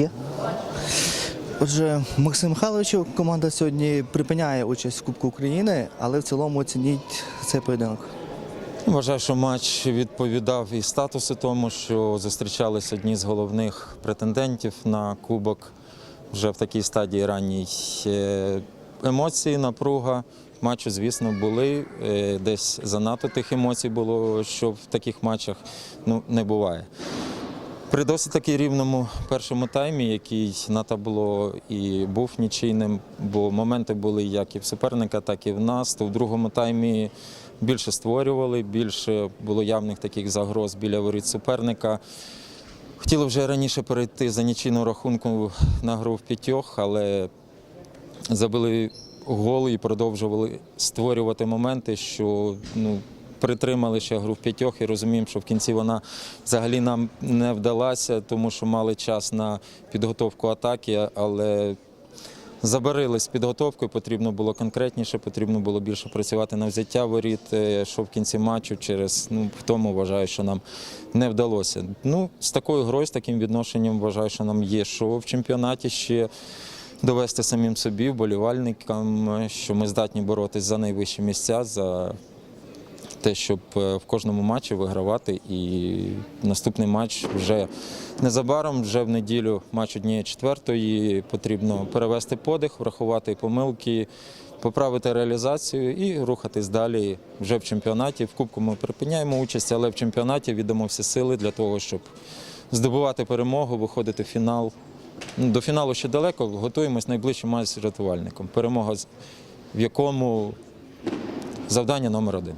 Є. Отже, Максим Михайлович, команда сьогодні припиняє участь в Кубку України, але в цілому оцініть цей поєдинок. Вважаю, що матч відповідав і статусу тому, що зустрічалися одні з головних претендентів на кубок вже в такій стадії ранній. Е, Емоції, напруга матчу, звісно, були. Е, Десь занадто тих емоцій було, що в таких матчах ну, не буває. При досить таки рівному першому таймі, який на табло і був нічийним, бо моменти були як і в суперника, так і в нас, то в другому таймі більше створювали, більше було явних таких загроз біля воріт суперника. Хотіли вже раніше перейти за нічийну рахунку на гру в п'ятьох, але забили гол і продовжували створювати моменти, що ну, притримали ще гру в п'ятьох і розуміємо, що в кінці вона взагалі нам не вдалася, тому що мали час на підготовку атаки, але забарились з підготовкою, потрібно було конкретніше, потрібно було більше працювати на взяття воріт, е, що в кінці матчу через ну, в тому вважаю, що нам не вдалося. Ну, з такою грою, з таким відношенням вважаю, що нам є що в чемпіонаті ще довести самим собі, вболівальникам, що ми здатні боротись за найвищі місця, за те, щоб е, в кожному матчі вигравати. І наступний матч вже незабаром, вже в неділю, матч однієї четвертої. Потрібно перевести подих, врахувати помилки, поправити реалізацію і рухатись далі вже в чемпіонаті. В Кубку ми припиняємо участь, але в чемпіонаті віддамо всі сили для того, щоб здобувати перемогу, виходити в фінал. До фіналу ще далеко, готуємось найближчим матч з рятувальником. Перемога, в якому завдання номер один.